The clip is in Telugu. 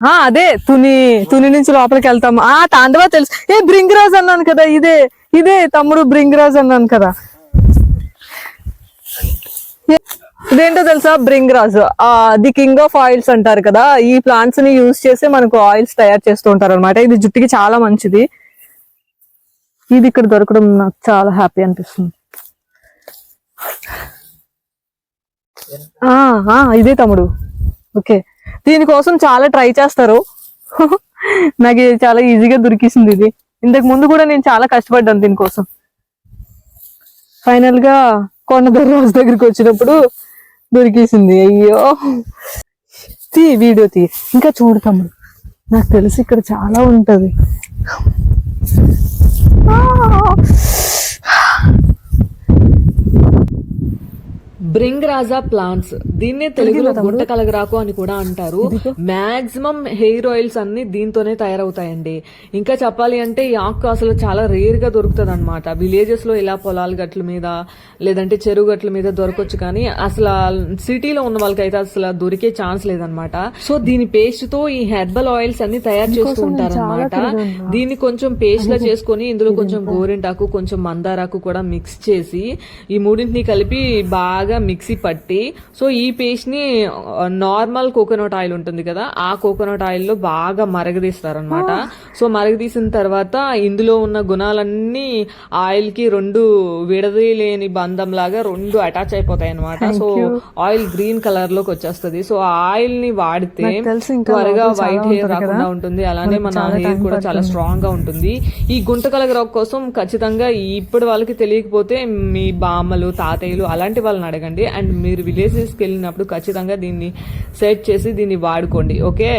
ఆ అదే తుని తుని నుంచి లోపలికి వెళ్తాం ఆ తాండవ తెలుసు. ఏ బ్రింగ్రాజ్ అన్నాను కదా ఇదే ఇదే తమ్ముడు బ్రింగ్రాజ్ అన్నాను కదా. ఇదేంటో తెలుసా? బ్రింగ్రాజ్ ఆ ది కింగ్ ఆఫ్ ఆయిల్స్ అంటారు కదా ఈ ప్లాంట్స్ని యూజ్ చేసి మనకు ఆయిల్స్ తయారు చేస్తూ ఉంటారు అనమాట ఇది జుట్టుకి చాలా మంచిది. ఇది ఇక్కడ దొరకడం నాకు చాలా హ్యాపీ అనిపిస్తుంది. ఆ ఆ, ఇదే తమ్ముడు. ఓకే. దీనికోసం చాలా ట్రై చేస్తారు. నాకు ఇది చాలా ఈజీగా దొరికేసింది ఇది. ఇంతకు ముందు కూడా నేను చాలా కష్టపడ్డాను దీనికోసం. ఫైనల్గా కొండ దర్వాజ దగ్గరికి వచ్చినప్పుడు దొరికేసింది. అయ్యో. తీ వీడియో తీ. ఇంకా చూడతాము నాకు తెలిసి ఇక్కడ చాలా ఉంటది. Bhringraj plants. దీన్నే తెలుగులో గుంట కలగరాకు అని కూడా అంటారు. మాక్సిమం హెయిర్ ఆయిల్స్ అన్ని దీంతోనే తయారవుతాయండి. ఇంకా చెప్పాలి అంటే ఈ ఆకు అసలు చాలా రేర్గా దొరుకుతుంది అనమాట విలేజెస్లో ఇలా పొలాల గట్ల మీద లేదంటే చెరువు గట్ల మీద దొరకవచ్చు కానీ అసలు సిటీలో ఉన్న వాళ్ళకైతే అసలు దొరికే ఛాన్స్ లేదనమాట సో దీని పేస్ట్తో ఈ హెర్బల్ ఆయిల్స్ అన్ని తయారు చేస్తూ ఉంటారు అనమాట దీన్ని కొంచెం పేస్ట్ లా చేసుకొని ఇందులో కొంచెం గోరింటాకు కొంచెం మందారాకు కూడా మిక్స్ చేసి ఈ మూడింటిని కలిపి బాగా మిక్సీ పట్టి సో ఈ పేస్ట్ని నార్మల్ కోకోనట్ ఆయిల్ ఉంటుంది కదా ఆ కోకోనట్ ఆయిల్లో బాగా మరగదీస్తారు అనమాట సో మరగదీసిన తర్వాత ఇందులో ఉన్న గుణాలన్నీ ఆయిల్కి రెండు విడదీయలేని బంధం లాగా రెండు అటాచ్ అయిపోతాయి అనమాట సో ఆయిల్ గ్రీన్ కలర్లోకి వచ్చేస్తుంది. సో ఆ ఆయిల్ని వాడితే త్వరగా వైట్ హెయిర్. రాకుండా ఉంటుంది. అలానే మన హెయిర్ కూడా చాలా స్ట్రాంగ్గా ఉంటుంది. ఈ గుంట కలగరాకు కోసం ఖచ్చితంగా ఇప్పుడు వాళ్ళకి తెలియకపోతే మీ బామ్మలు తాతయ్యలు అలాంటి వాళ్ళని అడగండి. అండ్ మీరు విలేజెస్కి వెళ్ళినప్పుడు ఖచ్చితంగా దీన్ని సెట్ చేసి దీన్ని వాడుకోండి ఓకే